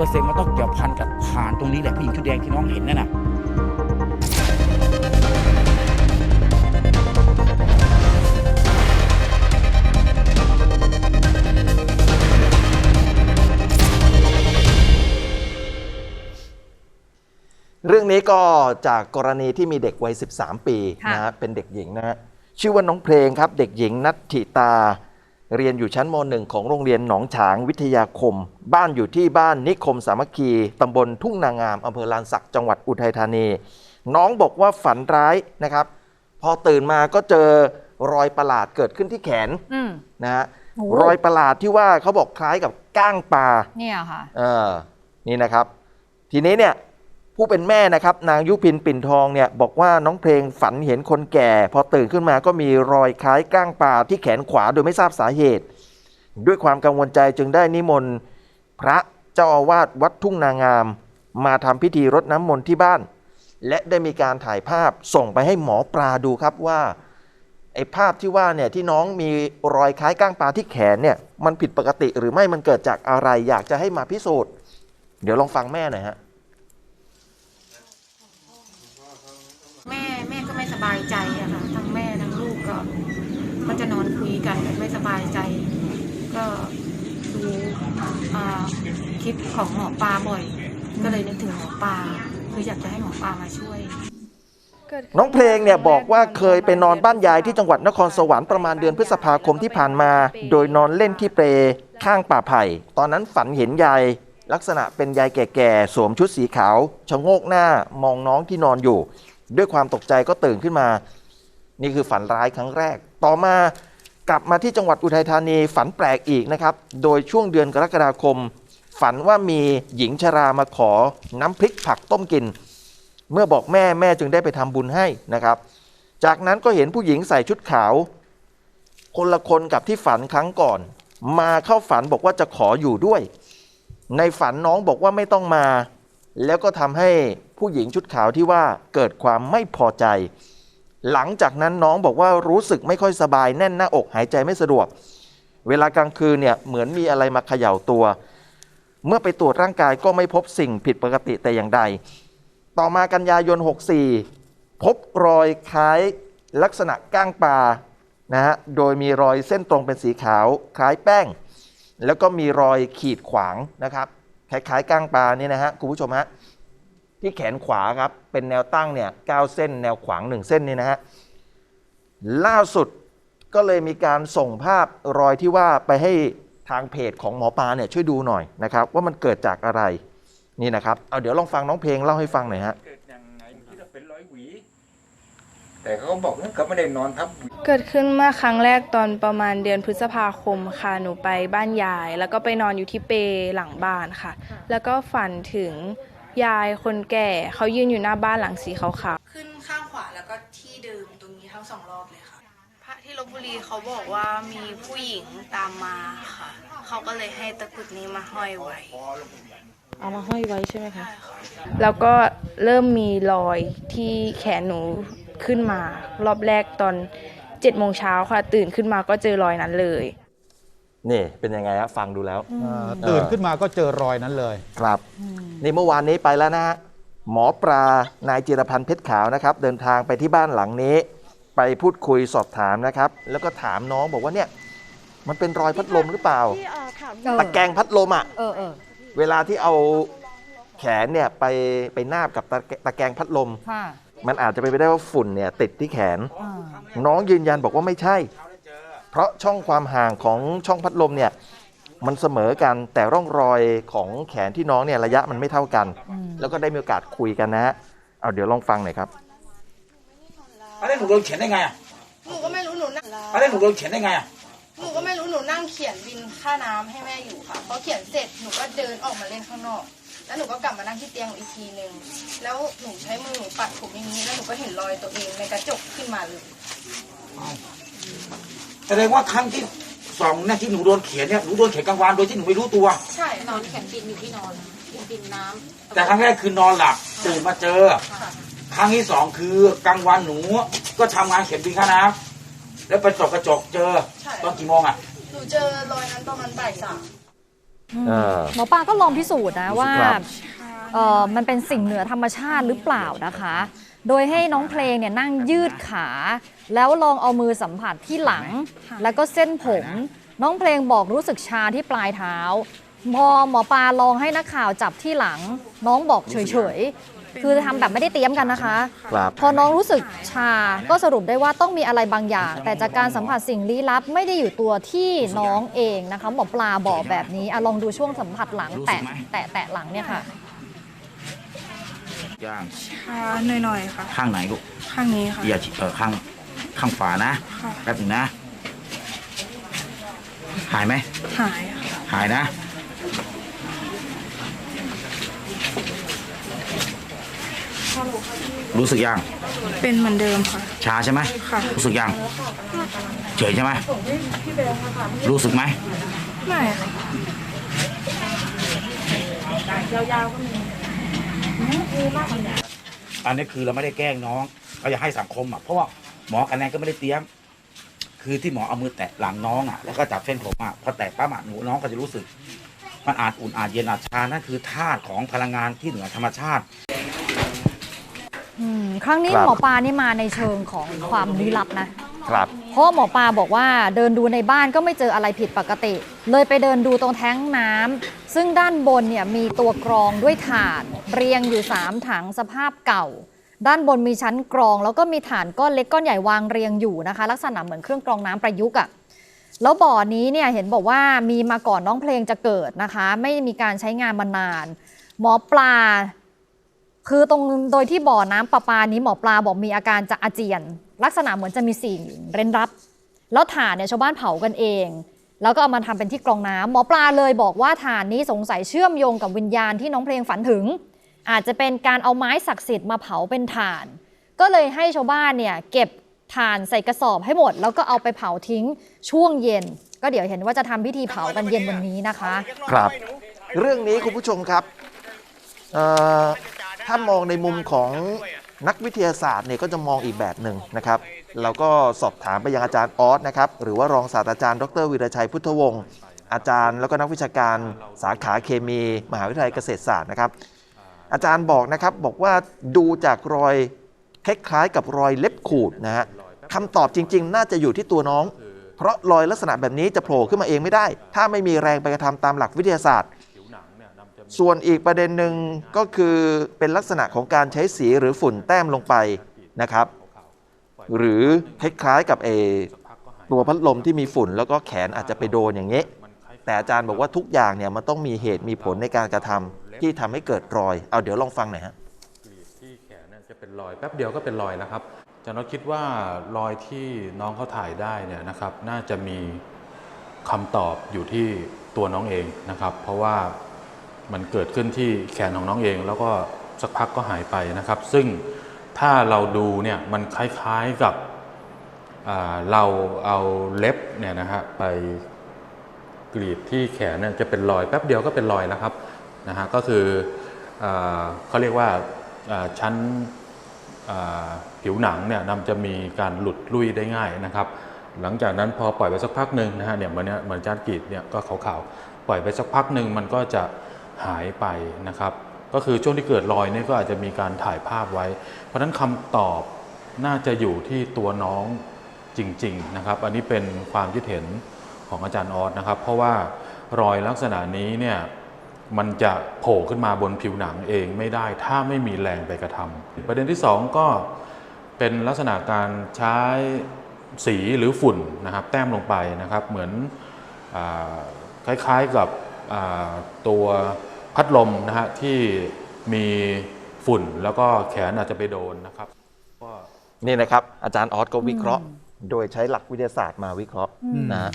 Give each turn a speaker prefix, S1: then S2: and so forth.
S1: ล้านเปอร์เซ็นต์มันต้องเกี่ยวพันกับผ่านตรงนี้แหละผู้หญิงชุดแดงที่น้องเห็นนั่นน่ะ
S2: เรื่องนี้ก็จากกรณีที่มีเด็กวัย 13 ปี
S3: ค่ะ
S2: นะฮะเป็นเด็กหญิงนะฮะชื่อว่าน้องเพลงครับ เด็กหญิงนัทธิตา เรียนอยู่ชั้นม .1 ของโรงเรียนหนองฉางวิทยาคม บ้านอยู่ที่บ้านนิคมสามัคคีตำบลทุ่งนางามอำเภอลานสักจังหวัดอุทัยธานี น้องบอกว่าฝันร้ายนะครับ พอตื่นมาก็เจอรอยประหลาดเกิดขึ้นที่แขน
S3: อืม
S2: นะฮะ
S3: โอ้
S2: รอยประหลาดที่ว่าเขาบอกคล้ายกับก้างปลา
S3: เนี่ยค่ะ
S2: เออนี่นะครับ ทีนี้เนี่ย ผู้เป็นแม่นะครับนางยุพินปิ่นทองเนี่ยบอกว่าน้องเพลงฝันเห็นคนแก่ พอตื่นขึ้นมาก็มีรอยคล้ายก้างปลาที่แขนขวาโดยไม่ทราบสาเหตุ ด้วยความกังวลใจจึงได้นิมนต์พระเจ้าอาวาสวัดทุ่งนางาม มาทำพิธีรดน้ำมนต์ที่บ้าน และได้มีการถ่ายภาพส่งไปให้หมอปลาดูครับว่าไอ้ภาพที่ว่าเนี่ยที่น้องมีรอยคล้ายก้างปลาที่แขนเนี่ยมันผิดปกติหรือไม่มันเกิดจากอะไรอยากจะให้มาพิสูจน์ เดี๋ยวลองฟังแม่หน่อยฮะ
S4: แม่แม่ก็ไม่ส บายใจอะค่ะทั้งแม่ทั้งลูกก็ก็จะนอนคุยกันไม่สบายใจ ก็ดูคลิปของหมอปลาบ่อย ก็เลยนึกถึงหมอปลาคืออยากจะให้หมอปลามาช่วย
S2: น้องเพลงเนี่ยบอกว่าเคยไปนอนบ้านยายที่จังหวัดนครสวรรค์ประมาณเดือนพฤษภาคมที่ผ่านมา โดยนอนเล่นที่เปลข้างป่าไผ่ ตอนนั้นฝันเห็นยาย ลักษณะเป็นยายแก่ๆ สวมชุดสีขาวชะโงกหน้ามองน้องที่นอนอยู่ ด้วยความตกใจก็ตื่นขึ้นมา นี่คือฝันร้ายครั้งแรก ต่อมากลับมาที่จังหวัดอุทัยธานีฝันแปลกอีกนะครับ โดยช่วงเดือนกรกฎาคม ฝันว่ามีหญิงชรามาขอน้ำพริกผักต้มกิน เมื่อบอกแม่แม่จึงได้ไปทำบุญให้นะครับ จากนั้นก็เห็นผู้หญิงใส่ชุดขาว คนละคนกับที่ฝันครั้งก่อน มาเข้าฝันบอกว่าจะขออยู่ด้วย ในฝันน้องบอกว่าไม่ต้องมา แล้วก็ทำให้ ผู้หญิงชุดขาวที่ว่าเกิดความไม่พอใจ หลังจากนั้นน้องบอกว่ารู้สึกไม่ค่อยสบายแน่นหน้าอกหายใจไม่สะดวก เวลากลางคืนเนี่ยเหมือนมีอะไรมาเขย่าตัว เมื่อไปตรวจร่างกายก็ไม่พบสิ่งผิดปกติแต่อย่างใด ต่อมากันยายน 64 พบรอยคล้ายลักษณะก้างปลานะฮะโดยมีรอยเส้นตรงเป็นสีขาวคล้ายแป้ง แล้วก็มีรอยขีดขวางนะครับคล้ายๆก้างปลานี่นะฮะคุณผู้ชมฮะ ที่แขนขวาครับ เป็นแนวตั้งเนี่ย9เส้นแนวขวาง 1 เส้นนี่นะฮะล่าสุดก็เลยมีการส่งภาพรอยที่ว่าไปให้ทางเพจของหมอปลาเนี่ยช่วยดูหน่อยนะครับ ว่ามันเกิดจากอะไรนี่นะครับเอาเดี๋ยวลองฟังน้องเพลงเล่าให้ฟังหน่อยฮะ
S5: เกิดยังไงที่จะเป็นร้อยหวี แต่เขาก็บอกว่าเขาไม่ได้นอนทับหวี
S6: เกิดขึ้นเมื่อครั้งแรกตอนประมาณเดือนพฤษภาคมค่ะหนูไปบ้านยาย แล้วก็ไปนอนอยู่ที่เปลหลังบ้านค่ะ แล้วก็ฝันถึง ยายคนแก่เขายืนอยู่หน้าบ้านหลังสีขาวๆขึ้นข้างขวาแล้วก็ที่เดิมตรงนี้ทั้งสองรอบเลยค่ะ พระที่ลบบุรีเขาบอกว่ามีผู้หญิงตามมาค่ะ เขาก็เลยให้ตะกรุดนี้มาห้อยไว้
S3: เอามาห้อยไว้ใช่ไหมคะ
S6: แล้วก็เริ่มมีรอยที่แขนหนูขึ้นมา รอบแรกตอน7จ็ดโมงเช้าค่ะ ตื่นขึ้นมาก็เจอรอยนั้นเลย
S2: นี่เป็นยังไงฮะฟังดูแล้ว
S7: อ่าตื่นขึ้นมาก็เจอรอยนั้นเลย
S2: ครับ นี่เมื่อวานนี้ไปแล้วนะฮะหมอปลานายจิรพันธ์เพชรขาวนะครับ เดินทางไปที่บ้านหลังนี้ ไปพูดคุยสอบถามนะครับ แล้วก็ถามน้องบอกว่าเนี่ย มันเป็นรอยพัดลมหรือเปล่าตะแกรงพัดลมอะ
S3: เออเออ
S2: เวลาที่เอาแขนเนี่ยไปไปนาบกับตะแกตะแกรงพัดลม
S3: ค่ะ
S2: มันอาจจะเป็นไปได้ว่าฝุ่นเนี่ยติดที่แขน
S3: อ่า
S2: น้องยืนยันบอกว่าไม่ใช่ เพราะช่องความห่างของช่องพัดลมเนี่ยมันเสมอกันแต่ร่องรอยของแขนที่น้องเนี่ยระยะมันไม่เท่ากัน
S3: อืม
S2: แล้วก็ได้มีโอกาสคุยกันนะฮะเอาเดี๋ยวลองฟังหน่อยครับ
S5: อะไรหนูโดนเขียนได้ไงอะ
S8: หนูก็ไม่รู้หนูนั่ง
S5: อะไรหนูโดนเขียนได้ไงอะ
S8: หนูก็ไม่รู้หนูนั่งเขียนบินค่าน้ำให้แม่อยู่ค่ะพอเขียนเสร็จหนูก็เดินออกมาเล่นข้างนอก แล้วหนูก็กลับมานั่งที่เตียงอีกทีนึงแล้วหนูใช้มือหนูปัดผมอย่างนี้แล้วหนูก็เห็นรอยตัวเองในกระจกขึ้นมาเลย
S5: แสดงว่าครั้งที่สองเนี่ยที่หนูโดนเขียนเนี่ยหนูโดนเขียนกลางวันโดยที่หนูไม่รู้ตัว
S8: ใช่
S4: นอนแข็งบินอยู่ที่นอนบินน้ำ
S5: แต่ครั้งแรกคือนอนหลับตื่นมาเจอครั้งที่สองคือกลางวันหนูก็ทำงานเขียนบินค่าน้ำแล้วไปจกกระจกเจอ
S8: ใช่
S5: ตอนกี่โมงอะ
S8: หนูเจอรอยนั้นประมาณบ่ายสาม
S2: อ่า
S9: หมอปลาก็ลองพิสูจน์นะ
S2: พิสูจน์
S9: ว่า
S2: ครับ
S9: เอ่อมันเป็นสิ่งเหนือธรรมชาติหรือเปล่านะคะ โดยให้น้องเพลงเนี่ยนั่งยืดขา แล้วลองเอามือสัมผัสที่หลัง แล้วก็เส้นผม น้องเพลงบอกรู้สึกชาที่ปลายเท้าพอหมอปลาลองให้นักข่าวจับที่หลัง น้องบอกเฉยๆ คือทำแบบไม่ได้เตรียมกันนะคะ
S2: ครับ
S9: พอน้องรู้สึกชาก็สรุปได้ว่าต้องมีอะไรบางอย่าง แต่จากการสัมผัสสิ่งลี้ลับไม่ได้อยู่ตัวที่น้องเองนะคะหมอปลาบอกแบบนี้อะลองดูช่วงสัมผัสหลัง
S1: รู้สึ
S9: แตะ
S1: กไหม
S9: แตะแตะหลังเนี่ยค่ะ
S1: ย่าง
S8: ชาหน่อยๆค่ะ
S1: ข้างไหนลูก
S8: ข้างนี้ค่ะ
S1: อย่าเออข้างข้างฝานะ
S8: ค่ะ
S1: แป๊บหนึงนะ หายไหม
S8: หายค่ะ
S1: หายนะ รู้สึกยัง
S8: เป็นเหมือนเดิมค่ะ
S1: ชาใช่ไหม
S8: ค่ะ
S1: รู้สึกยัง เฉยใช่ไหม รู้สึกไหม
S8: ไม่ค่ะ
S1: อันนี้คือเราไม่ได้แกล้งน้องเราอยากให้สังคมอะเพราะว่าหมอกันแนนก็ไม่ได้เตรียม คือที่หมอเอามือแตะหลังน้องอะแล้วก็จับเส้นผมอะพอแตะปั๊บอะหนูน้องก็จะรู้สึก มันอาจอุ่นอาจเย็นอาจชานั่นคือธาตุของพลังงานที่เหนือธรรมชาติ
S9: อืมครั้งนี้
S2: ครับ
S9: หมอปลานี่มาในเชิงของความลี้ลับนะ
S2: ครับ
S9: เพราะหมอปลาบอกว่าเดินดูในบ้านก็ไม่เจออะไรผิดปกติ เลยไปเดินดูตรงแท้งน้ำซึ่งด้านบนเนี่ยมีตัวกรองด้วยถ่านเรียงอยู่ 3 ถังสภาพเก่า ด้านบนมีชั้นกรอง แล้วก็มีถ่านก้อนเล็กก้อนใหญ่วางเรียงอยู่นะคะ ลักษณะเหมือนเครื่องกรองน้ำประยุกต์อะ แล้วบ่อนี้เนี่ยเห็นบอกว่ามีมาก่อนน้องเพลงจะเกิดนะคะ ไม่มีการใช้งานมานาน หมอปลา คือตรงโดยที่บ่อน้ำประปานี้หมอปลาบอกมีอาการจะอาเจียน ลักษณะเหมือนจะมีสิ่งเร้นรับ แล้วถ่านเนี่ยชาวบ้านเผากันเอง แล้วก็เอามาทำเป็นที่กรองน้ำหมอปลาเลยบอกว่าถ่านนี้สงสัยเชื่อมโยงกับวิญญาณที่น้องเพลงฝันถึง อาจจะเป็นการเอาไม้ศักดิ์สิทธิ์มาเผาเป็นถ่าน ก็เลยให้ชาวบ้านเนี่ยเก็บถ่านใส่กระสอบให้หมด แล้วก็เอาไปเผาทิ้งช่วงเย็น ก็เดี๋ยวเห็นว่าจะทำพิธีเผากันเย็นวันนี้นะคะ
S2: ครับ เรื่องนี้คุณผู้ชมครับเอ่อ ถ้ามองในมุมของนักวิทยาศาสตร์เนี่ยก็จะมองอีกแบบหนึ่งนะครับ เราก็สอบถามไปยังอาจารย์ออสนะครับ หรือว่ารองศาสตราจารย์ ดรวิรชัยพุทธวงศ์อาจารย์แล้วก็นักวิชาการสาขาเคมี มหาวิทยาลัยเกษตรศาสตร์นะครับ อาจารย์บอกนะครับบอกว่าดูจากรอยคล้ายๆกับรอยเล็บขูดนะฮะคำตอบจริง ๆ น่าจะอยู่ที่ตัวน้อง เพราะรอยลักษณะแบบนี้จะโผล่ขึ้นมาเองไม่ได้ ถ้าไม่มีแรงไปกระทำตามหลักวิทยาศาสตร์ ส่วนอีกประเด็นหนึ่งก็คือเป็นลักษณะของการใช้สีหรือฝุ่นแต้มลงไปนะครับ หรือคล้ายๆกับเอตัวพัดลมที่มีฝุ่นแล้วก็แขนอาจจะไปโดนอย่างนี้แต่อาจารย์บอกว่าทุกอย่างเนี่ยมันต้องมีเหตุมีผลในการกระทำที่ทำให้เกิดรอย เอาเดี๋ยวลองฟังหน่อยฮะ
S10: ที่แขนเนี่ยจะเป็นรอยแป๊บเดียวก็เป็นรอยแล้วครับอาจารย์น็อตคิดว่ารอยที่น้องเขาถ่ายได้เนี่ยนะครับ น่าจะมีคำตอบอยู่ที่ตัวน้องเองนะครับ เพราะว่า มันเกิดขึ้นที่แขนของน้องเอง แล้วก็สักพักก็หายไปนะครับ ซึ่งถ้าเราดูเนี่ยมันคล้ายๆกับเราเอาเล็บเนี่ยนะฮะไปกรีดที่แขนเนี่ยจะเป็นรอยแป๊บเดียวก็เป็นรอยแล้วครับนะฮะก็คืออเขาเรียกว่าาชั้นผิวหนังเนี่ยนำจะมีการหลุดลุ่ยได้ง่ายนะครับ หลังจากนั้นพอปล่อยไปสักพักหนึ่งนะฮะเนี่ยเหมือนเนี่ยเหมือนจานกรีดเนี่ยก็ขาวๆปล่อยไปสักพักหนึ่งมันก็จะ หายไปนะครับ ก็คือช่วงที่เกิดรอยนี่ก็อาจจะมีการถ่ายภาพไว้ เพราะฉะนั้นคำตอบน่าจะอยู่ที่ตัวน้องจริง ๆ นะครับ อันนี้เป็นความคิดเห็นของอาจารย์ออสนะครับ เพราะว่ารอยลักษณะนี้เนี่ยมันจะโผล่ขึ้นมาบนผิวหนังเองไม่ได้ถ้าไม่มีแรงไปกระทำประเด็นที่ 2 ก็เป็นลักษณะการใช้สีหรือฝุ่นนะครับ แต้มลงไปนะครับ เหมือนอคล้ายๆกับตัว พัดลมนะฮะที่มีฝุ่นแล้วก็แขนอาจจะไปโดนนะครับก็
S2: นี่นะครับ อาจารย์ออสก็วิเคราะห์ โดยใช้หลักวิทยาศาสตร์มาวิเคราะห์นะฮะ